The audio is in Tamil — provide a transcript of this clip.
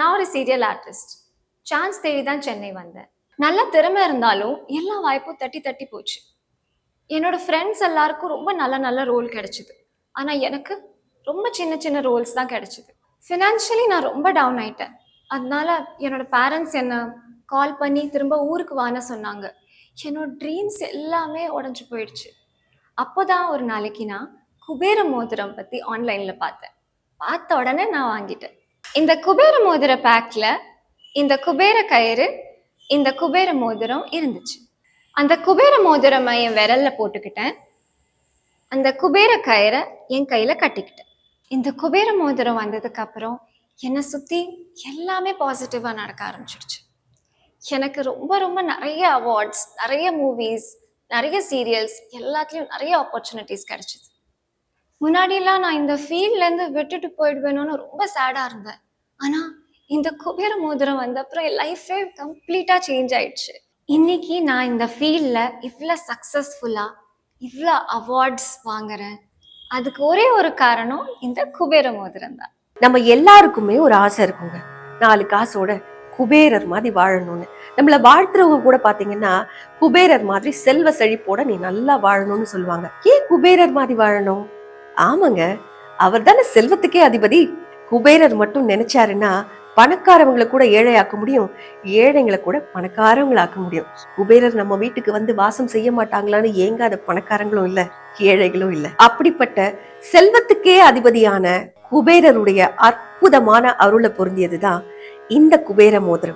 நான் ஒரு சீரியல் ஆர்டிஸ்ட் சான்ஸ் தேடி தான் சென்னை வந்தேன். நல்ல திறமை இருந்தாலும் எல்லா வாய்ப்பும் தட்டி தட்டி போச்சு. என்னோட ஃப்ரெண்ட்ஸ் எல்லாருக்கும் ரொம்ப நல்ல நல்ல ரோல் கிடைச்சிது. ஆனால் எனக்கு ரொம்ப சின்ன சின்ன ரோல்ஸ் தான் கிடைச்சிது. ஃபினான்ஷியலி நான் ரொம்ப டவுன் ஆயிட்டேன். அதனால என்னோட பேரண்ட்ஸ் என்ன கால் பண்ணி திரும்ப ஊருக்கு வான சொன்னாங்க. என்னோட ட்ரீம்ஸ் எல்லாமே உடஞ்சி போயிடுச்சு. அப்போதான் ஒரு நாளைக்கு நான் குபேர மோதிரம் பற்றி ஆன்லைனில் பார்த்தேன். பார்த்த உடனே நான் வாங்கிட்டேன். இந்த குபேர மோதிர பேக்கில் இந்த குபேர கயிறு இந்த குபேர மோதிரம் இருந்துச்சு. அந்த குபேர மோதிரமை என் விரல்ல போட்டுக்கிட்டேன். அந்த குபேர கயிறை என் கையில கட்டிக்கிட்டேன். இந்த குபேர மோதிரம் வந்ததுக்கு அப்புறம் என்னை சுத்தி எல்லாமே பாசிட்டிவா நடக்க ஆரம்பிச்சிடுச்சு. எனக்கு ரொம்ப ரொம்ப நிறைய அவார்ட்ஸ் நிறைய மூவிஸ் நிறைய சீரியல்ஸ் எல்லாத்துலேயும் நிறைய ஆப்பர்ச்சுனிட்டிஸ் கிடைச்சிது. முன்னாடியெல்லாம் நான் இந்த ஃபீல்ட்லேருந்து விட்டுட்டு போயிடுவேணும்னு ரொம்ப சேடா இருந்தேன். ஆனா இந்த குபேர மோதிரம் வந்த அப்புறம் என் லைஃபே கம்ப்ளீட்டா சேஞ்ச் ஆயிடுச்சு. இன்னைக்கு நான் இந்த ஃபீல்டில் இவ்வளோ சக்ஸஸ்ஃபுல்லா இவ்வளோ அவார்ட்ஸ் வாங்குறேன். அதுக்கு ஒரே ஒரு காரணம் இந்த குபேர மோதிரம் தான். நம்ம எல்லாருக்குமே ஒரு ஆசை இருக்குங்க. நாலு காசோட குபேரர் மாதிரி வாழணும்னு. நம்மள வாழ்த்துறவங்க கூட பாத்தீங்கன்னா குபேரர் மாதிரி செல்வ செழிப்போட நீ நல்லா வாழணும்னு சொல்லுவாங்க. ஏன் குபேரர் மாதிரி வாழணும்? ஆமாங்க. அவர் தானே செல்வத்துக்கே அதிபதி. குபேரர் மட்டும் நினைச்சாருன்னா பணக்காரவங்களை கூட ஏழையாக்க முடியும். ஏழைங்களை கூட பணக்காரவங்களாக்க முடியும். குபேரர் நம்ம வீட்டுக்கு வந்து வாசம் செய்ய மாட்டாங்களான்னு ஏங்காத பணக்காரங்களும் இல்ல ஏழைகளும் இல்ல. அப்படிப்பட்ட செல்வத்துக்கே அதிபதியான குபேரருடைய அற்புதமான அருளை பொருந்தியதுதான் இந்த குபேர மோதிரம்.